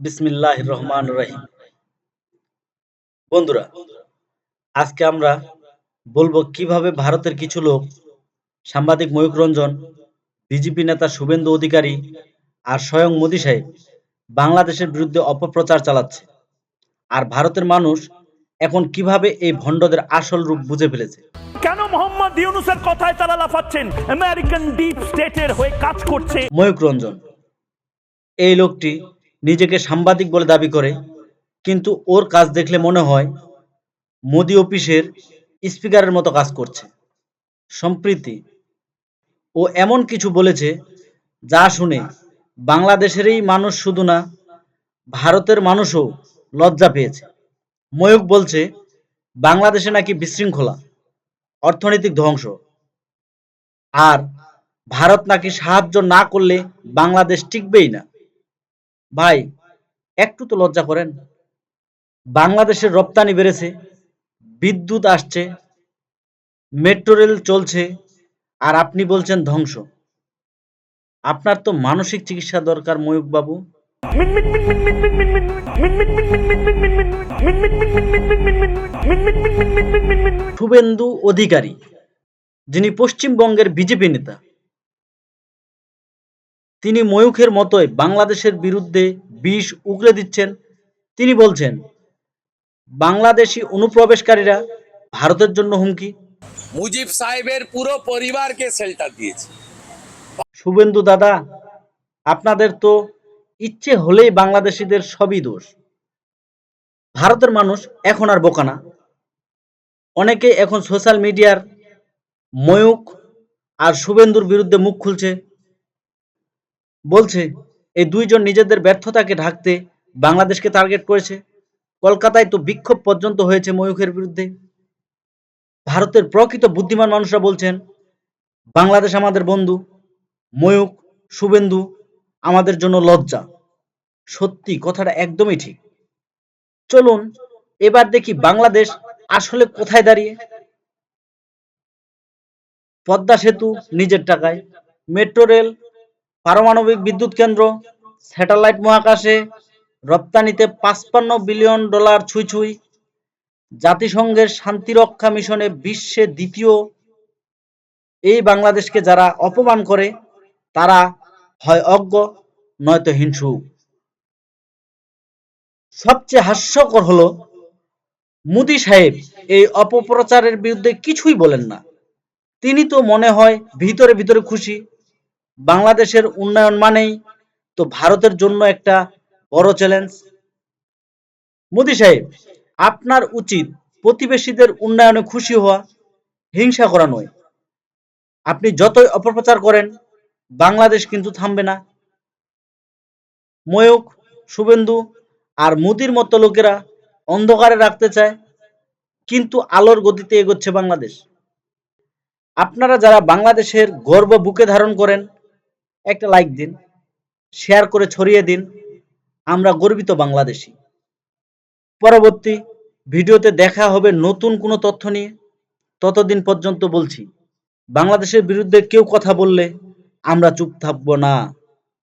বিসমিল্লাহ রহমান রহিম। বন্ধুরা আজকে আমরা বলব কীভাবে ভারতের কিছু লোক সাংবাদিক ময়ূক রঞ্জন বিজেপি নেতা শুভেন্দু অধিকারী আর স্বয়ং মোদী সাহেব বাংলাদেশের বিরুদ্ধে অপপ্রচার চালাচ্ছে। আর ভারতের মানুষ এখন কীভাবে এই ভণ্ডদের আসল রূপ বুঝে ফেলেছে। কেন মোহাম্মদ ইউনুসের কথায় তারা লাফাচ্ছেন? আমেরিকান ডিপ স্টেটের হয়ে কাজ করছে। ময়ূক রঞ্জন এই লোকটি নিজেকে সাংবাদিক বলে দাবি করে, কিন্তু ওর কাজ দেখলে মনে হয় মোদি অফিসের স্পিকারের মতো কাজ করছে। সম্প্রীতি, ও এমন কিছু বলেছে যা শুনে বাংলাদেশেরই মানুষ শুধু না, ভারতের মানুষও লজ্জা পেয়েছে। ময়ূক বলছে, বাংলাদেশে নাকি বিশৃঙ্খলা, অর্থনৈতিক ধ্বংস, আর ভারত নাকি সাহায্য না করলে বাংলাদেশ টিকবেই না। ভাই, একটু তো লজ্জা করেন। বাংলাদেশের রপ্তানি বেড়েছে, বিদ্যুৎ আসছে, মেট্রো রেল চলছে, আর আপনি বলছেন ধ্বংস। আপনার তো মানসিক চিকিৎসা দরকার ময়ূক বাবু শুভেন্দু অধিকারী, যিনি পশ্চিমবঙ্গের বিজেপি নেতা। তিনি ময়ূখের মতোই বাংলাদেশের বিরুদ্ধে বিষ উগরে দিচ্ছেন। তিনি বলছেন বাংলাদেশি অনুপ্রবেশকারীরা ভারতের জন্য হুমকি। মুজিব সাহেবের পুরো পরিবারকে শেল্টার দিয়েছে। শুভেন্দু দাদা আপনাদের তো ইচ্ছে হলেই বাংলাদেশিদের সবই দোষ। ভারতের মানুষ এখন আর বোকা না। অনেকে এখন সোশ্যাল মিডিয়ার ময়ূক আর শুভেন্দুর বিরুদ্ধে মুখ খুলছে। বলছে, এই দুইজন নিজেদের ব্যর্থতাকে ঢাকতে বাংলাদেশকে টার্গেট করেছে। কলকাতায় তো বিক্ষোভ পর্যন্ত হয়েছে ময়ূখের বিরুদ্ধে। ভারতের প্রকৃত বুদ্ধিমান মানুষরা বলছেন, বাংলাদেশ আমাদের বন্ধু ময়ূক শুভেন্দু, আমাদের জন্য লজ্জা। সত্যি, কথাটা একদমই ঠিক। চলুন, এবার দেখি বাংলাদেশ আসলে কোথায় দাঁড়িয়ে। পদ্মা সেতু, নিজের টাকায়। মেট্রো রেল পারমাণবিক বিদ্যুৎ কেন্দ্র, স্যাটেলাইট মহাকাশে রপ্তানিতে পাঁচপান্ন বিলিয়ন ডলার ছুঁই ছুঁই জাতিসংঘের শান্তিরক্ষা মিশনে বিশ্বে দ্বিতীয়। এই বাংলাদেশকে যারা অপমান করে, তারা হয় অজ্ঞ, নয়তো হিংসু। সবচেয়ে হাস্যকর হলো, মোদি সাহেব এই অপপ্রচারের বিরুদ্ধে কিছুই বলেন না। তিনি তো মনে হয় ভিতরে ভিতরে খুশি। বাংলাদেশের উন্নয়ন মানেই তো ভারতের জন্য একটা বড় চ্যালেঞ্জ মোদি সাহেব, আপনার উচিত প্রতিবেশীদের উন্নয়নে খুশি হওয়া, হিংসা করা নয়। আপনি যতই অপপ্রচার করেন, বাংলাদেশ কিন্তু থামবে না। ময়ূক শুভেন্দু আর মোদির মতো লোকেরা অন্ধকারে রাখতে চায়, কিন্তু আলোর গতিতে এগোচ্ছে বাংলাদেশ। আপনারা যারা বাংলাদেশের গর্ব বুকে ধারণ করেন একটা লাইক দিন শেয়ার করে ছড়িয়ে দিন। আমরা গর্বিত বাংলাদেশি। পরবর্তী ভিডিওতে দেখা হবে নতুন কোনো তথ্য নিয়ে। ততদিন পর্যন্ত বলছি, বাংলাদেশের বিরুদ্ধে কেউ কথা বললে আমরা চুপ থাকব না।